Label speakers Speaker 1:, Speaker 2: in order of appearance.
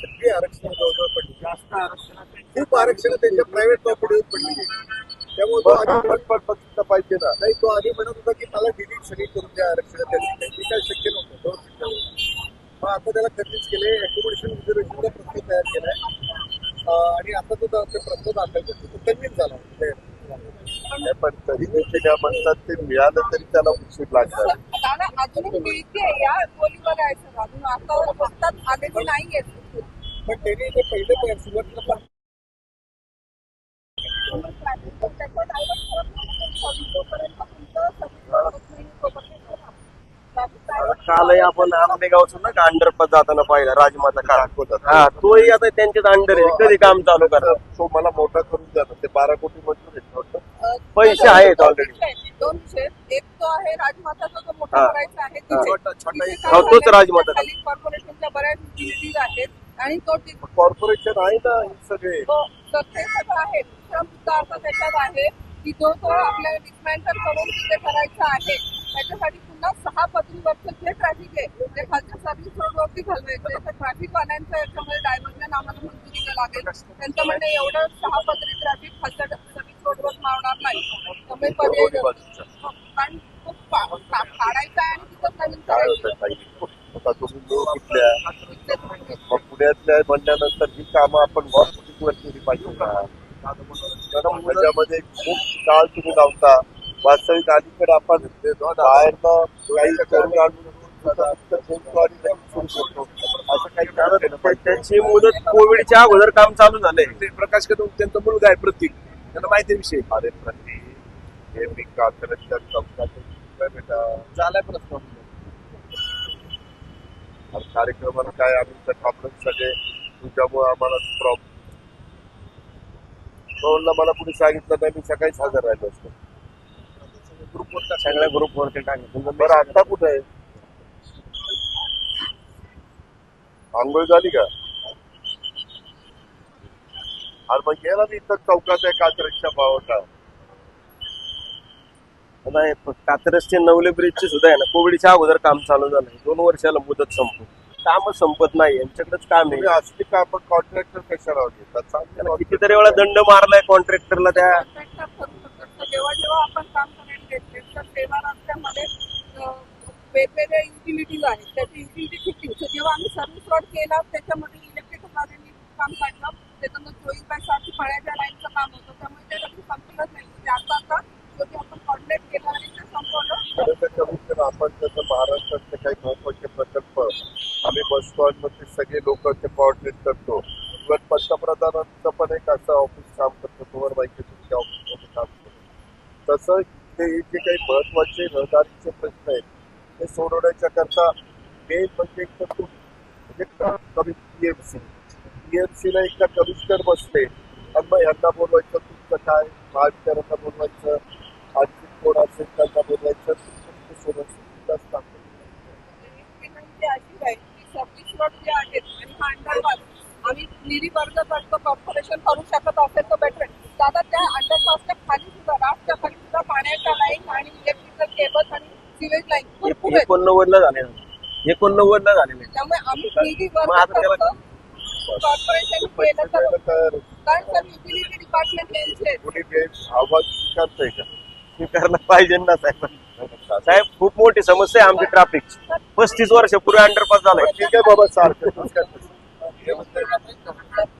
Speaker 1: सगळी आरक्षण जवळजवळ पडली.
Speaker 2: जास्त आरक्षणाचे
Speaker 1: खूप आरक्षण त्यांच्या प्रायव्हेट प्रॉपर्टीवर पडली. त्यामुळे तो आधी
Speaker 3: बघितलं पाहिजे ना.
Speaker 1: नाही तो आधी म्हणत होता की मला डिलीट सगळी करून द्या आरक्षण. त्यांनी काय शक्य नव्हतं. शक्य नव्हतं. मग आता त्याला कन्व्हिन्स केले अकोमोडेशन रिझर्वेशनचा प्रस्ताव तयार केलाय. आणि आता तो प्रस्ताव दाखल करतो. तो कन्व्हिन्स झाला.
Speaker 3: नाही, पण तरी देखील म्हणतात ते मिळालं तरी त्याला उशीर
Speaker 4: दादा अजून मिळते या बोलीवर आहे सर अजून आता फक्त आलेली नाहीये
Speaker 1: पण त्यांनी ते पहिले पण सुरुवातीला
Speaker 2: कालही आपण आंबेगावचं ना का अंडरपास जाताना पाहिला राजमाता काळ. हा तोही आता त्यांच्याच अंडर आहे कधी काम चालू करा
Speaker 3: तो मला मोठा करून ना ते बारा कोटी मंजूर आहेत.
Speaker 2: पैसे आहेत already.
Speaker 4: दोन विषय एक तो आहे राजमाताचा जो मोठा. करायचा आहे
Speaker 2: तोच राजमाता.
Speaker 4: कॉर्पोरेशनच्या बऱ्याच युनिटीज आहेत आणि तो
Speaker 3: कॉर्पोरेशन आहे ना हे सगळे?
Speaker 4: सगळं आहे. दुसरा मुद्दा असा त्याच्यात आहे की जो तो आपल्याला डिस्मॅन्टल करून तिथे करायचा आहे त्याच्यासाठी पुन्हा सहा पदरीवरचं जे ट्रॅफिक आहे ते खालच्या सर्व्हिस रोडवरती घालवायचं. तर ट्रॅफिक वाल्यांचं याच्यामध्ये डायव्हर्जन आम्हाला मंजुरीला लागेल. त्यांचं म्हणणं एवढं सहा पदरी ट्रॅफिक खालच्या सर्व्हिस रोडवर मावणार नाही. त्यामुळे पर्याय. हो, कारण तो पा- पा- काढायचा आहे आणि तिथं नवीन करायचं
Speaker 3: होतं तुम्ही कुठल्या मग पुण्यातल्या म्हणल्यानंतर ही कामं आपण वॉर्ड केली पाहिजे त्याच्यामध्ये खूप काळ तुम्ही लावता. वास्तविक अलीकडे आपण बाहेरनं काही करून आणून करतो असं काही कारण
Speaker 2: त्यांची मुदत कोविडच्या अगोदर काम चालू झालंय.
Speaker 5: ते प्रकाश कदम त्यांचा मुलगा आहे प्रतीक. त्यांना माहिती विषय.
Speaker 3: अरे प्रति हे मी चौकात बेटा
Speaker 5: झालाय प्रश्न
Speaker 3: कार्यक्रमाला काय आम्ही तर आपण सगळे. तुझ्यामुळे आम्हाला प्रॉब्लेम मला कुणी सांगितलं नाही मी सकाळीच हजर राहिलो असतो.
Speaker 5: ग्रुपवर
Speaker 2: सगळ्या ग्रुपवरती टाकलं
Speaker 3: बरं आता कुठे आहे? आंघोळ झाली का? अरे मग गेला मी इथं चौकात आहे कात्रजच्या भावाचा.
Speaker 2: नाही कात्रजचे नवले ब्रिजचे सुद्धा आहे ना कोविडच्या अगोदर काम चालू झालंय दोन वर्षाला मुदत संपू काम संपत नाही यांच्याकडेच काम आहे.
Speaker 3: असली का आपण कॉन्ट्रॅक्टर कशाला घेतात
Speaker 2: त्याला कितीतरी वेळा दंड मारलाय कॉन्ट्रॅक्टरला त्या.
Speaker 4: जेव्हा जेव्हा आपण काम करायला घेतले तर रस्त्यामध्ये वेगवेगळ्या युटिलिटीज आहेत. त्याची युटिलिटी किती तर जेव्हा आम्ही सर्व्हिस रोड केला त्याच्यामध्ये इलेक्ट्रिकल गाड्यांनी काम काढलं. त्याच्यामध्ये चोवीस बाय सातशे फळ्याच्या लाईनचं काम होतं. त्यामुळे ते संपलंच नाही. म्हणजे आता आता शेवटी आपण कॉन्ट्रॅक्ट केला आणि ते संपवलं
Speaker 3: खरं तर कमीत कमी आपण जसं महाराष्ट्रातले काही महत्त्वाचे प्रकल्प आम्ही बसतो सगळे लोक ते कॉर्डिनेट करतो. इव्हन पंतप्रधानांचं पण एक असं ऑफिस काम करतो पवार बाईके तुमच्या ऑफिसमध्ये काम करतो. तसं ते जे काही महत्त्वाचे रहदारीचे प्रश्न आहेत ते सोडवण्याच्या करता मेन म्हणजे एक तर म्हणजे कमी पी एम सी कमी एम सीला एकदा कमिशनर बसले. आणि मग यांना बोलवायचं तुमचं काय? महावितरणला बोलवायचं. आणखी कोण असेल त्यांना करतो.
Speaker 4: विनंती अशी आहे की जे आहेत आणि हा आम्ही वर्ग करतो कॉर्पोरेशन करू शकत असेल तर बेटर दादा त्या अंडरपासच्या खाली सुद्धा राष्ट्रच्या खाली सुद्धा पाण्याच्या लाईन आणि इलेक्ट्रिकल केबल्स आणि सिवेज लाईन भरपूर आहेत.
Speaker 2: एकोणनव्वदला झाले. एकोणनव्वदला झालेले
Speaker 4: त्यामुळे आम्ही वर्ग कॉर्पोरेशन
Speaker 3: पैसे
Speaker 4: केलं तर.
Speaker 3: द्यायला तयार आहे.
Speaker 4: कारण सर युटिलिटी डिपार्टमेंट यांचे
Speaker 3: आवाज स्वीकारतंय का?
Speaker 2: स्वीकारला पाहिजे ना साहेब? साहेब खूप मोठी समस्या आहे आमची ट्रॅफिकची पस्तीस वर्षापूर्वी अंडरपास झालाय.
Speaker 3: ठीक आहे बाबा सारखं.